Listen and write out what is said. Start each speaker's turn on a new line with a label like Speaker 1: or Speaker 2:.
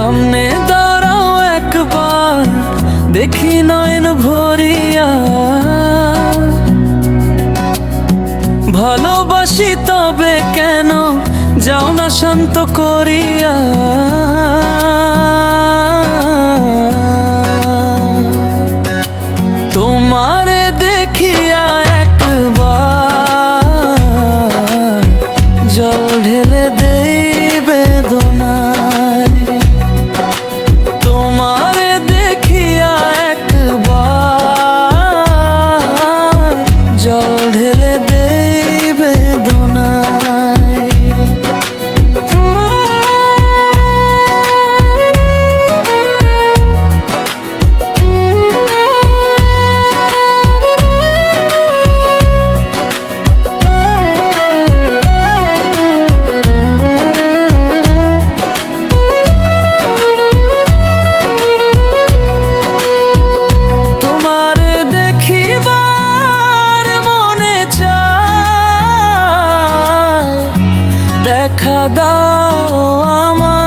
Speaker 1: সামনে দাঁড়াও একবার, দেখি নয়ন ভরিয়া। ভালোবাসি তবে কেন যাও না শান্ত করিয়া। তোমারে দেখিয়া ঢেলে দেই বেদনা। baby দাও আমার